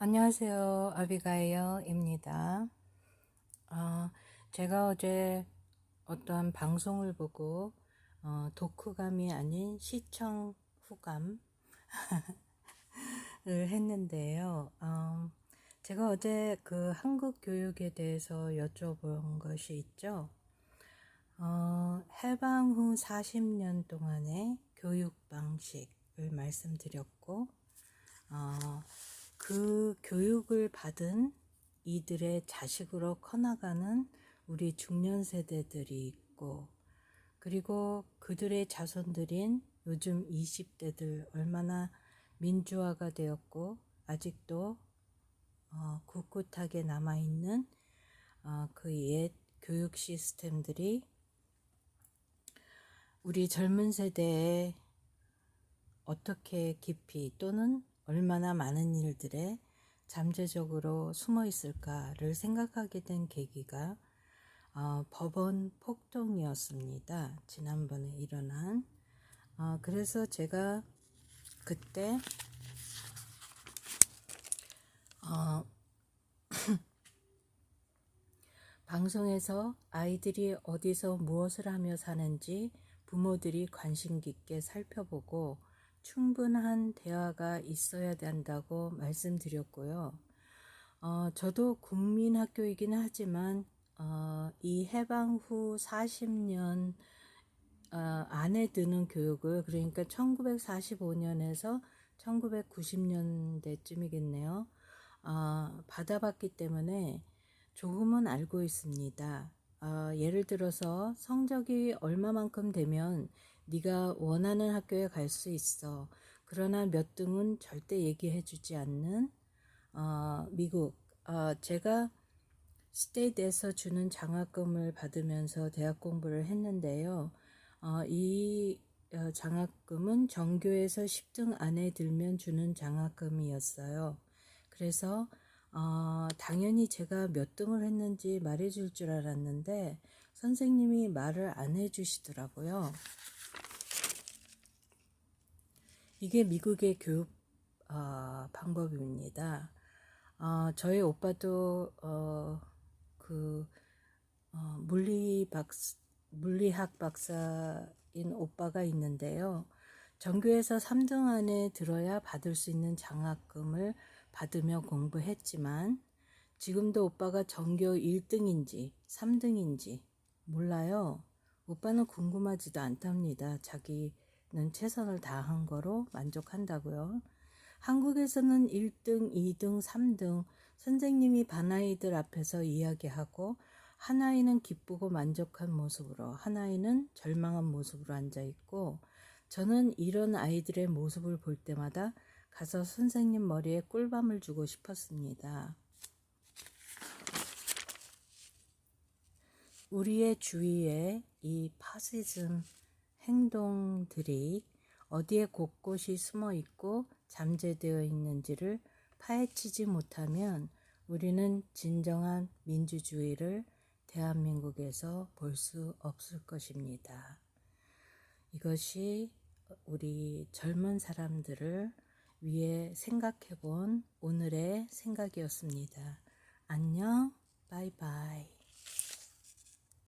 안녕하세요. 아비가일입니다. 어, 제가 어제 어떠한 방송을 보고 어, 독후감이 아닌 시청 후감을 했는데요. 어, 제가 어제 그 한국 교육에 대해서 여쭤본 것이 있죠. 어, 해방 후 40년 동안의 교육 방식을 말씀드렸고, 어, 그 교육을 받은 이들의 자식으로 커나가는 우리 중년 세대들이 있고, 그리고 그들의 자손들인 요즘 20대들 얼마나 민주화가 되었고, 아직도 어, 꿋꿋하게 남아있는 어, 그옛 교육 시스템들이 우리 젊은 세대에 어떻게 깊이 또는 얼마나 많은 일들에 잠재적으로 숨어 있을까를 생각하게 된 계기가 어, 법원 폭동이었습니다. 지난번에 일어난. 어, 그래서 제가 그때 어, 방송에서 아이들이 어디서 무엇을 하며 사는지 부모들이 관심 깊게 살펴보고 충분한 대화가 있어야 된다고 말씀드렸고요. 어, 저도 국민학교이기는 하지만 어, 이 해방 후 40년 어, 안에 드는 교육을 그러니까 1945년에서 1990년대쯤이겠네요. 어, 받아봤기 때문에 조금은 알고 있습니다. 어, 예를 들어서 성적이 얼마만큼 되면 네가 원하는 학교에 갈 수 있어. 그러나 몇 등은 절대 얘기해 주지 않는 어, 미국. 어, 제가 스테이트에서 주는 장학금을 받으면서 대학 공부를 했는데요. 어, 이 어, 장학금은 전교에서 10등 안에 들면 주는 장학금이었어요. 그래서 어, 당연히 제가 몇 등을 했는지 말해줄 줄 알았는데 선생님이 말을 안 해주시더라고요. 이게 미국의 교육 어, 방법입니다. 어, 저희 오빠도 어, 그 어, 물리 박 물리학 박사인 오빠가 있는데요. 전교에서 3등 안에 들어야 받을 수 있는 장학금을 받으며 공부했지만 지금도 오빠가 전교 1등인지 3등인지 몰라요. 오빠는 궁금하지도 않답니다. 자기 는 최선을 다한 거로 만족한다고요. 한국에서는 1등, 2등, 3등 선생님이 반아이들 앞에서 이야기하고 한 아이는 기쁘고 만족한 모습으로 한 아이는 절망한 모습으로 앉아 있고 저는 이런 아이들의 모습을 볼 때마다 가서 선생님 머리에 꿀밤을 주고 싶었습니다. 우리의 주위에 이 파시즘 행동들이 어디에 곳곳이 숨어 있고 잠재되어 있는지를 파헤치지 못하면 우리는 진정한 민주주의를 대한민국에서 볼 수 없을 것입니다. 이것이 우리 젊은 사람들을 위해 생각해 본 오늘의 생각이었습니다. 안녕, 바이바이.